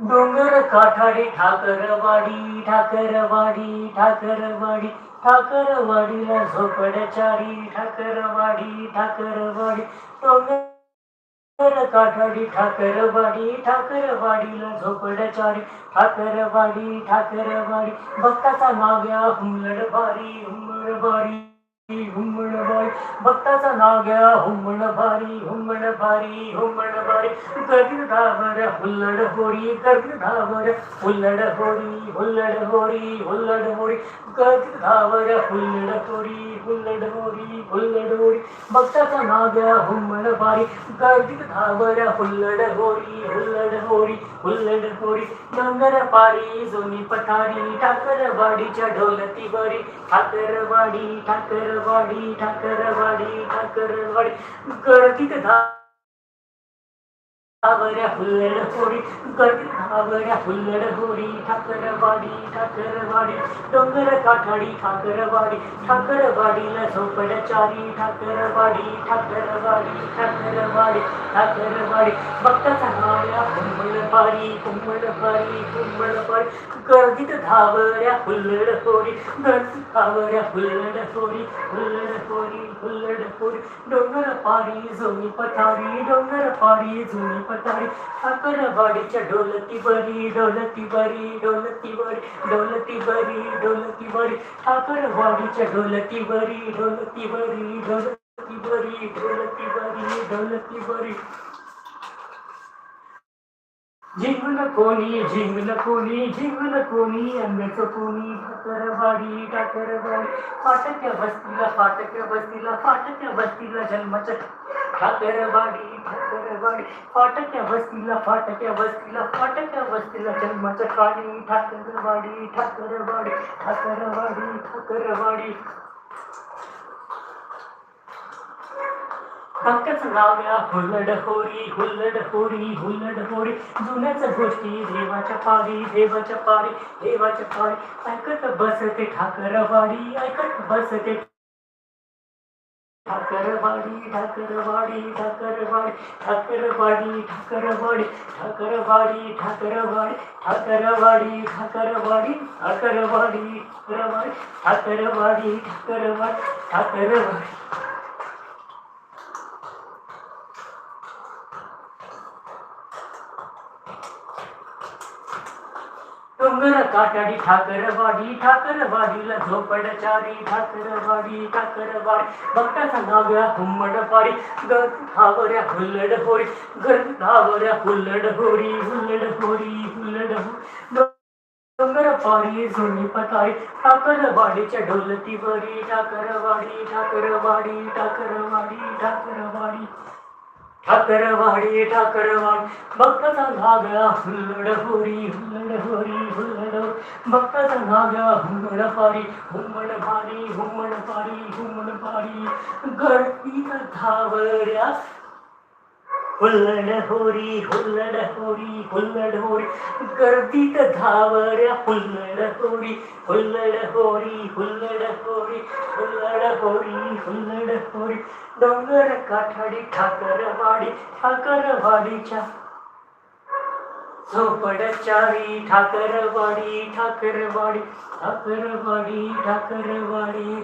डोंगर काठाडी ठाकरवाडी ठाकरवाडी ठाकरवाडी ठाकरवाडीला झोपडचारी ठाकरवाडी ठाकरवाडी. डोंगर काठाडी ठाकरवाडी ठाकरवाडीला झोपडचारी ठाकरवाडी ठाकरवाडी. भक्ताचा नाव्या हुंगडबारी हुंगडबारी हुंगडबारी भक्ताचा नाव्या हुंगडबारी हुंगडबारी हुंगड भारी हुमण धावर हुल्लड होरी गर्दी धावर हुल्लड होरी हुल्लड होरी हुल्लड होरी गर्दी धावर हुल्लड होरी हुल्लड होरी हुल्लड होरी भक्ताचा नाग्या हुमण बारी गर्दी धावर हुल्लड होरी हुल्लड होरी हुल्लड होरी डोंगर पारी जुनी पठारी ठाकरवाडीच्या ढोलती बरी ठाकरवाडी ठाकरवाडी ठाकरवाडी ठाकरवाडी गर्दीत ठाकऱ्या फुल्लड होरी ठाकऱ्या फुल्लड होरी ठाकरवाडी ठाकरवाडी डोंगर काठाडी ठाकरवाडी ठाकरवाडीला झोपडचारी ठाकरवाडी ठाकरवाडी ठाकरवाडी ठाकरवाडी भक्ताचा नाळ्या कुंभळपारी कुंभळपारी कुंभळपारी गर्दीत धावऱ्या फुल्लड होरी गर्दीत धावऱ्या फुल्लड होरी फुल्लड होरी फुल्लड होरी डोंगर पारी झोमी पथारी डोंगर पारी झोमी पठारी ठाकरवाडीच्या डोलती बरी डोलती बरी डोलती बरी डोलती बरी डोलती बरी. ठाकरवाडीच्या डोलती बरी डोलती बरी डोलती बरी डोलती बरी डोलती बरी. जिंकून कोणी जिंकलं कोणी जिंकलं कोणी अंगाचं कोणी ठाकरवाडी टाकरवाडी फाटक्या बस्तीला फाटक्या बस्तीला फाटक्या बस्तीला जन्माच्या ठाकरवाडी ठाकरवाडी फाटक्या वस्तीला फाटक्या वस्तीला फाटक्या वस्तीला जन्माच्या काळी ठाकरवाडी ठाकरवाडी ठाकरवाडी ठाकरवाडी भक्ताचं नाव हुल्लड होरी हुल्लड होरी हुल्लड होरी. जुन्याच गोष्टी देवाच्या पारी देवाच्या पारी देवाच्या पारी. ऐकत बसते ठाकरवाडी ऐकत बसते ठाकरवाडी ठाकरवाडी ठाकरवाडी ठाकरवाडी ठाकरवाडी ठाकरवाडी ठाकरवाडी ठाकरवाडी ठाकरवाडी ठाकरवाडी ठाकरवाडी ठाकरवाडी ठाकरवाडी ठाकरवाडी डोंगर काटाडी ठाकरवाडी ठाकरवाडीला झोपडचारी ठाकरवाडी ठाकरवाडी. भक्ताचा नाव्या हुम्मड पारी गर्द धावऱ्या हुल्लड होरी गर्द धावऱ्या हुल्लड होरी हुल्लड होरी हुल्लड हो. डोंगर पारी जुनी पतारी ठाकरवाडीच्या ढोलती बरी ठाकरवाडी ठाकरवाडी ठाकरवाडी ठाकरवाडी. ठाकरवाडी ठाकरवाडी भक्तचा नागळा हुल्लड होरी हुल्लड होरी हुल्लड हो. भक्ताचा नागळा हुम्मड पारी हुम्मड भारी हुम्मड पारी हुम्मड पारी गर्दीत धावऱ्या हुल्लड होरी हुल्लड होरी हुल्लड होरी. गर्दीत धावऱ्या हुल्लड होरी हुल्लड होरी हुल्लड होरी हुल्लड होरी हुल्लड होरी. डोंगर काठाडी ठाकरवाडी ठाकरवाडीच्या झोपडचारी ठाकरवाडी ठाकरवाडी ठाकरवाडी ठाकरवाडी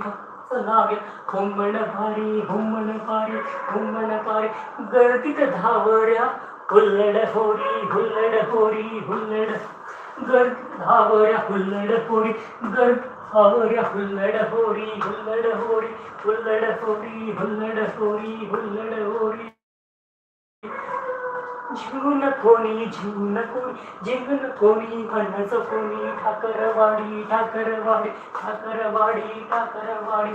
नाव. हुम्मण भारी हुम्मण पारी हुम्मण पारी गर्दीत धावऱ्या हुल्लड होरी हुल्लड होरी हुल्लड. गर्द धावऱ्या हुल्लड होरी. गर्द धावऱ्या हुल्लड होरी हुल्लड होरी. हुल्लड होरी हुल्लड होरी हुल्लड होरी. झिंगून कोणी झिंगून कोणी झिंगून कोणी म्हणचं कोणी ठाकरवाडी ठाकरवाडी ठाकरवाडी ठाकरवाडी.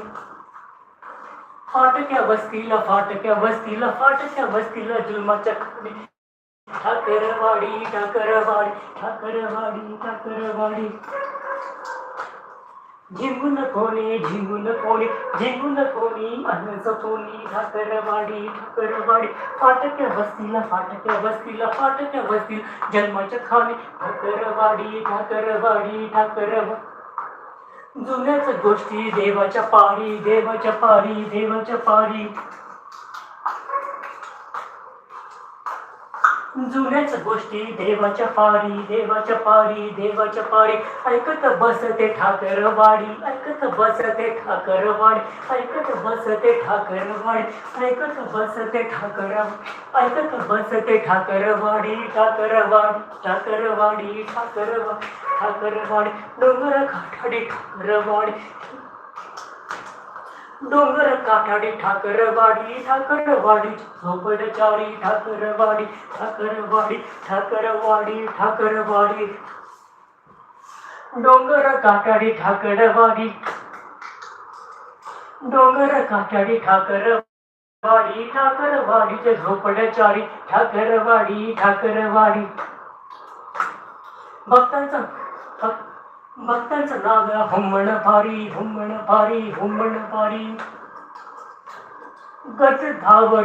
फाटक्या बस्तीला फाटक्या बस्तीला फाटक्या बस्तीला जुलमाच्या खाली ठाकरवाडी ठाकरवाडी ठाकरवाडी ठाकरवाडी. झिंगून कोणी झिंगून कोणी झिंगून कोणी म्हणचं कोणी ठाकरवाडी ठाकरवाडी फाटक्या बस्तीला फाटक्या बसतील फाटक्या बसतील जन्माच्या खाली ठाकरवाडी ठाकरवाडी ठाकरवाडी जुन्याच गोष्टी देवाच्या पारी देवाच्या पारी देवाच्या पारी. जुन्याच गोष्टी देवाच्या पारी देवाच्या पारी देवाच्या पारी. ऐकत बसते ठाकरवाडी ऐकत बसते ठाकरवाडी ऐकत बसते ठाकरवाडी ऐकत बसते ठाकर ऐकत बसते ठाकरवाडी ठाकरवाडी ठाकरवाडी ठाकरवाडी ठाकरवाडी डोंगर काठाडी ठाकरवाडी डोंगर काठाडी ठाकरवाडी ठाकरवाडी झोपडचारी ठाकरवाडी ठाकरवाडी ठाकरवाडी ठाकरवाडी. डोंगर काठाडी ठाकरवाडी. डोंगर काठाडी ठाकरवाडी ठाकरवाडीचे झोपडचारी ठाकरवाडी ठाकरवाडी. भक्तांचं भक्तांचं नाव हुम्मण फारी हुम्मण फारी हुम्मण फारी गज धावर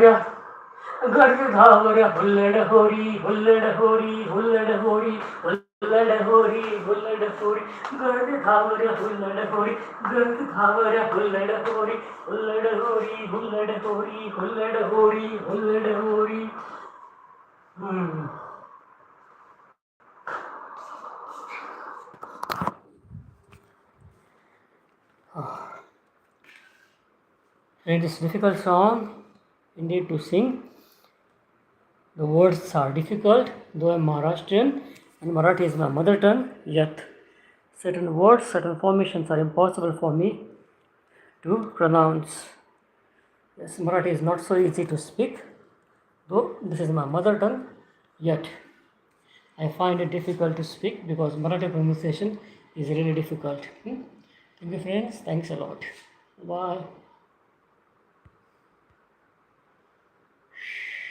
गज धावर हुल्लड होरी हुल्लड होरी हुल्लड होरी हुल्लड होरी हुल्लड होरी. गज धावर हुल्लड होरी गट धावर हुल्लड होरी हुल्लड होरी हुल्लड होरी हुल्लड होरी हुल्लड होरी. हम्म. It is difficult song indeed to sing. The words are difficult, though I'm Maharashtrian and Marathi is my mother tongue, yet certain words, certain formations are impossible for me to pronounce. Yes, Marathi is not so easy to speak, though this is my mother tongue, yet I find it difficult to speak because Marathi pronunciation is really difficult. Hmm? Thank you, friends. Thanks a lot. Bye.